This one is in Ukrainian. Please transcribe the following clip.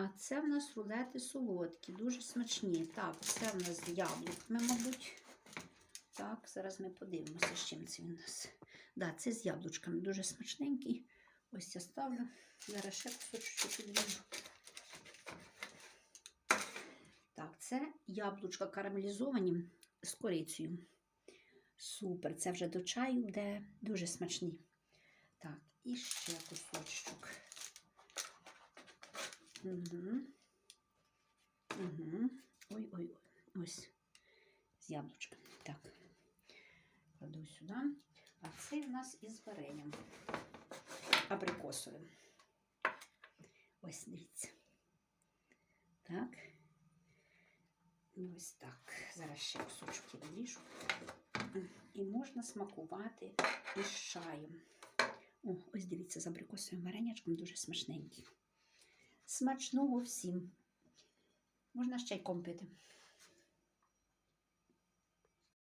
А це в нас рулети солодкі, дуже смачні. Так, це в нас з яблуками, мабуть. Так, зараз ми подивимося, з чим це у нас. Да, це з яблучками, дуже смачненький. Ось я ставлю. Зараз ще кусочок підріжу. Так, це яблучка карамелізовані з корицею. Супер, це вже до чаю буде дуже смачні. Так, і ще кусочок. Угу. Угу. Ой-ой-ой. Ось. З яблучками. Так. Кладу сюди. А це в нас із варенням. Абрикосовим. Ось, дивіться. Так. Ось так. Зараз ще кусочок я виріжу. І можна смакувати із чаєм. О, ось дивіться, з абрикосовим варенячком дуже смачненький. Смачного всім. Можна з чайком пити.